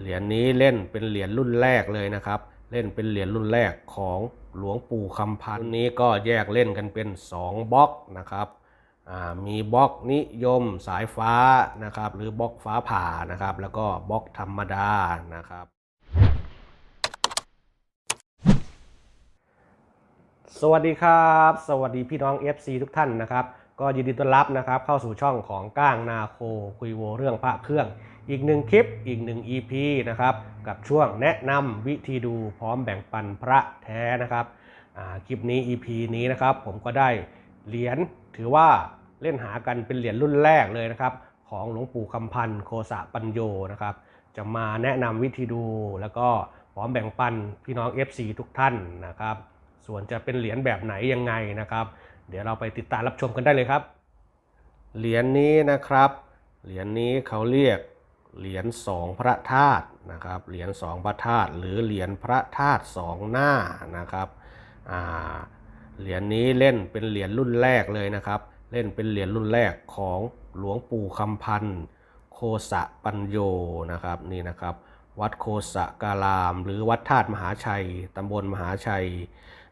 เหรียญนี้เล่นเป็นเหรียญรุ่นแรกเลยนะครับ เล่นเป็นเหรียญรุ่นแรกของหลวงปู่คำพันธ์นี้ก็แยกเล่นกันเป็น 2บล็อกนะครับมีบล็อกนิยมสายฟ้านะครับ หรือบล็อกฟ้าผ่านะครับ แล้วก็บล็อกธรรมดานะครับสวัสดีครับ สวัสดีพี่น้อง FC ทุกท่านนะครับ ก็ยินดีต้อนรับนะครับ เข้าสู่ช่องของก้างนาโคคุยโวเรื่องพระเครื่อง อีกหนึ่งคลิปอีกหนึ่ง EP นะครับกับช่วงแนะนำวิธีดูพร้อมแบ่งปันพระแท้นะครับคลิปนี้ EP นี้นะครับผมก็ได้เหรียญถือว่าเล่นหากันเป็นเหรียญรุ่นแรกเลยนะครับของหลวงปู่คำพันธ์โคสะปัญโยนะครับจะมาแนะนำวิธีดูแล้วก็พร้อมแบ่งปันพี่น้อง FC ทุกท่านนะครับส่วนจะเป็นเหรียญแบบไหนยังไงนะครับ เดี๋ยวเราไปติดตามรับชมกันได้เลยครับ เหรียญนี้นะครับ เหรียญนี้เขาเรียก เหรียญสองพระธาตุนะครับ เหรียญสองพระธาตุหรือเหรียญพระธาตุสองหน้านะครับเหรียญนี้เล่นเป็นเหรียญรุ่นแรกเลยนะครับ เล่นเป็นเหรียญรุ่นแรกของหลวงปู่คำพันธ์โคสะปัญโยนะครับนี่นะครับ วัดโคสะการาม หรือวัดธาตุมหาชัยตำบลมหาชัย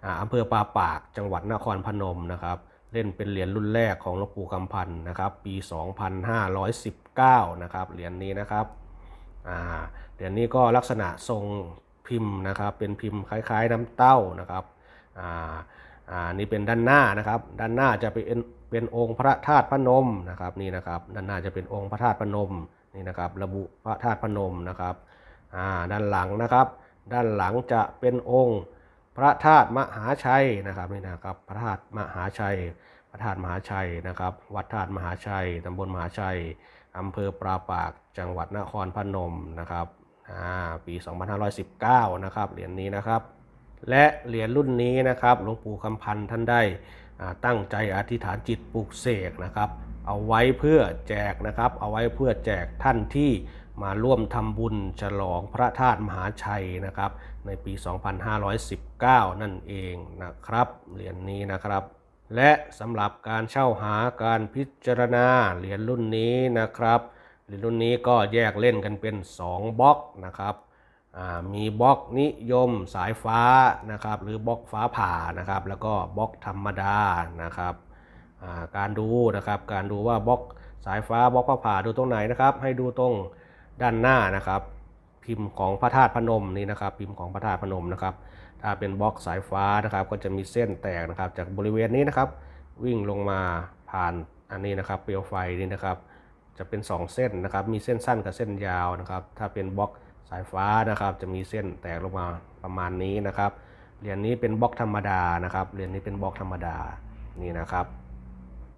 อ่าอำเภอปาปากจังหวัดนครพนมนะครับ เล่นเป็นเหรียญรุ่นแรกของหลวงปู่คำพันธ์นะครับ ปี 2519 นะครับเหรียญนี้นะครับเหรียญนี้ก็ลักษณะทรงพิมพ์นะครับ เป็นพิมพ์คล้ายๆน้ำเต้านะครับอ่านี่เป็นด้านหน้านะครับ ด้านหน้าจะเป็นเป็นองค์พระธาตุพนมนะครับนี่นะครับ ด้านหน้าจะเป็นองค์พระธาตุพนมนี่นะครับ ระบุพระธาตุพนมนะครับด้านหลังนะครับ ด้านหลังจะเป็นองค์ พระธาตุมหาชัยนะครับนี่นะครับพระธาตุมหาชัย พระธาตุมหาชัยนะครับ วัดธาตุมหาชัยตำบลมหาชัยอำเภอปราปากจังหวัดนครพนมนะครับอ่าปี 2519 นะครับเหรียญนี้นะครับ และเหรียญรุ่นนี้นะครับหลวงปู่คำพันธ์ท่านได้ตั้งใจอธิษฐานจิตปลูกเสกนะครับ เอาไว้เพื่อแจกนะครับ เอาไว้เพื่อแจกท่านที่มาร่วมทำบุญฉลองพระธาตุมหาชัยนะครับ ในปี 2519 นั่นเองนะครับเหรียญนี้นะครับ และสำหรับการเช่าหาการพิจารณาเหรียญรุ่นนี้นะครับเหรียญรุ่นนี้ก็แยกเล่นกันเป็น 2บล็อกนะครับมีบล็อกนิยมสายฟ้านะครับหรือบล็อกฟ้าผ่านะครับ แล้วก็บล็อกธรรมดานะครับการดูนะครับการดูว่าบล็อกสายฟ้าบล็อกฟ้าผ่าดูตรงไหนนะครับ ให้ดูตรงด้านหน้านะครับ พิมพ์ของพระธาตุพนมนี่นะครับ พิมพ์ของพระธาตุพนมนะครับ ถ้าเป็นบล็อกสายฟ้านะครับ ก็จะมีเส้นแตกนะครับ จากบริเวณนี้นะครับ วิ่งลงมาผ่านอันนี้นะครับ เปลวไฟนี่นะครับ จะเป็น 2 เส้นนะครับ มีเส้นสั้นกับเส้นยาวนะครับ ถ้าเป็นบล็อกสายฟ้านะครับ จะมีเส้นแตกลงมาประมาณนี้นะครับเหรียญนี้เป็นบล็อกธรรมดานะครับเหรียญนี้เป็นบล็อกธรรมดานี่นะครับ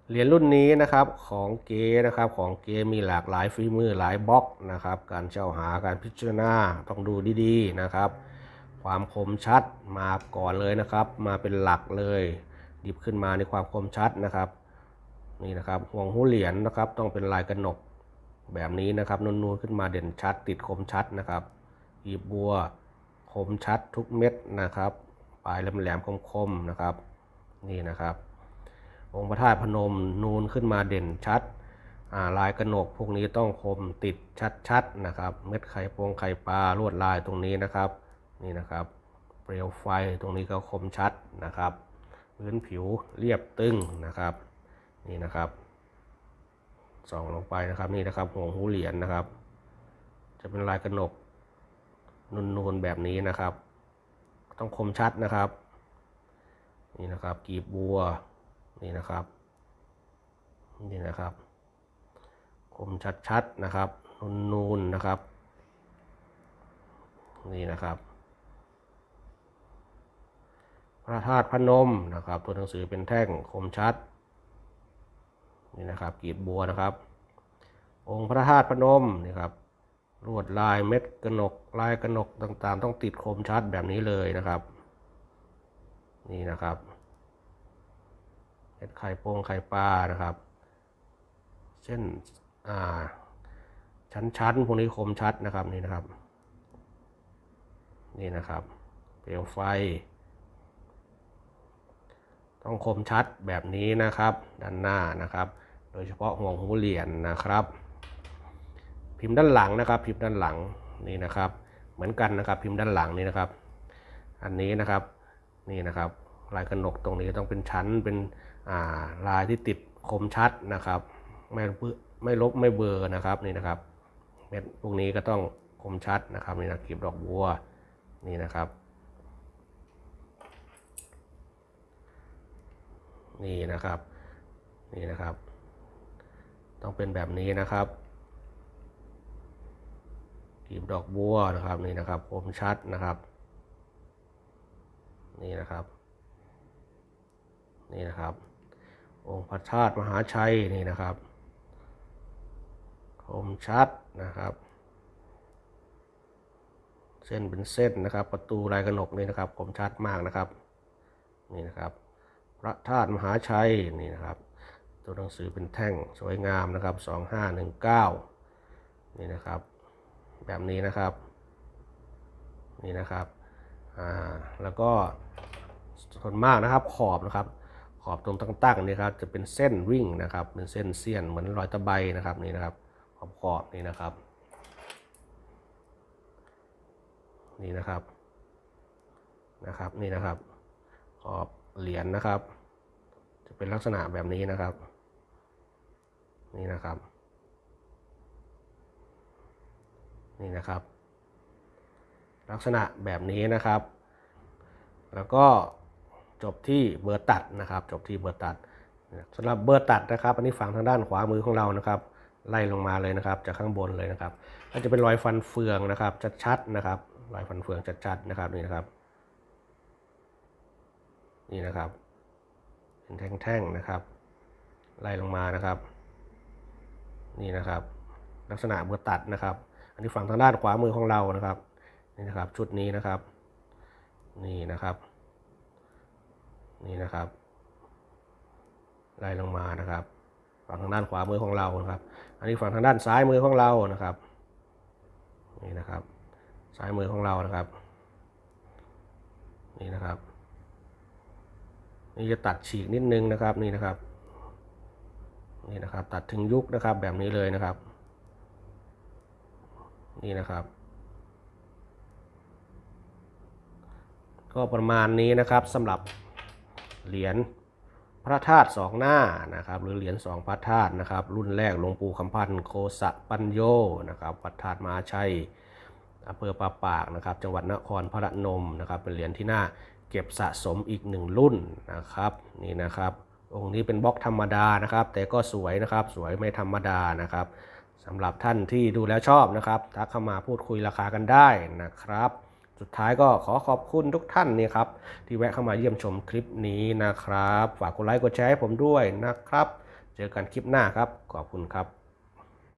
เหรียญรุ่นนี้นะครับของเกนะครับของเกมีหลากหลายฝีมือหลายบล็อกนะครับการเช่าหาการพิจารณาต้องดูดีๆนะครับ ความคมชัดมาก่อนเลยนะครับ มาเป็นหลักเลยหยิบขึ้นมาในความคมชัดนะครับนี่นะครับห่วงหูเหรียญนะครับ ต้องเป็นลายกระหนกแบบนี้นะครับนูนๆขึ้นมาเด่นชัด ติดคมชัดนะครับหยิบบัวคมชัดทุกเม็ดนะครับปลายแหลมๆคมๆนะครับ นี่นะครับ องค์พระธาตุพนมนูนขึ้นมาเด่นชัดาลายกระหนกพวกนี้ต้องคมติดชัดๆนะครับ เม็ดไข่ปงไข่ปลาลวดลายตรงนี้นะครับนี่นะครับ เปลวไฟตรงนี้ก็คมชัดนะครับ พื้นผิวเรียบตึงนะครับ นี่นะครับส่องลงไปนะครับนี่นะครับห่วงหูเหรียญนะครับ จะเป็นลายกระหนกนูนๆแบบนี้นะครับ ต้องคมชัดนะครับ นี่นะครับกีบบัว นี่นะครับ นี่นะครับ คมชัดๆนะครับนูนๆนะครับ นี่นะครับพระธาตุพนมนะครับ ตัวหนังสือเป็นแท่งคมชัด นี่นะครับกีบบัวนะครับ องค์พระธาตุพนมนี่ครับลวดลายเม็ดกระหนกลายกระหนกต่างๆ ต้องติดคมชัดแบบนี้เลยนะครับ นี่นะครับ เห็ดไข่โป่งไข่ปลานะครับ เช่นอ่าชั้นๆพวกนี้คมชัดนะครับนี่นะครับ นี่นะครับ เปลวไฟ ต้องคมชัดแบบนี้นะครับ ด้านหน้านะครับ โดยเฉพาะห่วงหูเหรียญนะครับ พิมพ์ด้านหลังนะครับ พิมพ์ด้านหลังนี่นะครับ เหมือนกันนะครับ พิมพ์ด้านหลังนี่นะครับ อันนี้นะครับนี่นะครับลายกระหนกตรงนี้ต้องเป็นชั้นเป็น ลายที่ติดคมชัดนะครับไม่ไม่ลบไม่เบอร์นะครับนี่นะครับเม็ดพวกนี้ก็ต้องคมชัดนะครับนี่นะกลีบดอกบัวนี่นะครับ นี่นะครับนี่นะครับ ต้องเป็นแบบนี้นะครับกลีบดอกบัวนะครับนี่นะครับคมชัดนะครับ นี่นะครับ นี่นะครับ องค์พระธาตุมหาชัยนี่นะครับ คมชัดนะครับ เส้นเป็นเส้นนะครับ ประตูลายกระหนกนี่นะครับคมชัดมากนะครับนี่นะครับ พระธาตุมหาชัยนี่นะครับ ตัวหนังสือเป็นแท่งสวยงามนะครับ 2519 นี่นะครับ แบบนี้นะครับ นี่นะครับอ่าแล้วก็ส่วนมากนะครับขอบนะครับ อบตรงตั้งๆนี่ครับจะเป็นเส้นวิ่งนะครับ เป็นเส้นเสี้ยนเหมือนรอยตะไบนะครับนี่นะครับ ขอบขอบนี่นะครับ นี่นะครับนะครับนี่นะครับขอบเหรียญนะครับ จะเป็นลักษณะแบบนี้นะครับ นี่นะครับ นี่นะครับ ลักษณะแบบนี้นะครับ แล้วก็ จบที่เบอร์ตัดนะครับ จบที่เบอร์ตัดสำหรับเบอร์ตัดนะครับ อันนี้ฝั่งทางด้านขวามือของเรานะครับไล่ลงมาเลยนะครับจากข้างบนเลยนะครับก็จะเป็นรอยฟันเฟืองนะครับชัดๆนะครับรอยฟันเฟืองชัดๆนะครับนี่นะครับ นี่นะครับเป็นแท่งๆนะครับ ไล่ลงมานะครับ นี่นะครับ ลักษณะเบอร์ตัดนะครับ อันนี้ฝั่งทางด้านขวามือของเรานะครับนี่นะครับชุดนี้นะครับ นี่นะครับ นี่นะครับไล่ลงมานะครับ ฝั่งทางด้านขวามือของเรานะครับ อันนี้ฝั่งทางด้านซ้ายมือของเรานะครับนี่นะครับ ซ้ายมือของเรานะครับ นี่นะครับ นี่จะตัดฉีกนิดนึงนะครับนี่นะครับ นี่นะครับ ตัดถึงยุคนะครับแบบนี้เลยนะครับ นี่นะครับ ก็ประมาณนี้นะครับสำหรับ เหรียญพระธาตุสองหน้านะครับหรือเหรียญสองพระธาตุนะครับ รุ่นแรกหลวงปู่คำพันธ์โคสะปัญโยนะครับวัดธาตุมาชัยอำเภอปาปากนะครับ จังหวัดนครพระนมนะครับ เป็นเหรียญที่น่าเก็บสะสมอีกหนึ่งรุ่นนะครับนี่นะครับ องค์นี้เป็นบล็อกธรรมดานะครับ แต่ก็สวยนะครับสวยไม่ธรรมดานะครับสำหรับท่านที่ดูแล้วชอบนะครับทักเข้ามาพูดคุยราคากันได้นะครับ สุดท้ายก็ขอขอบคุณทุกท่านนี่ครับที่แวะเข้ามาเยี่ยมชมคลิปนี้นะครับ ฝากกดไลค์กดแชร์ให้ผมด้วยนะครับ เจอกันคลิปหน้าครับ ขอบคุณครับ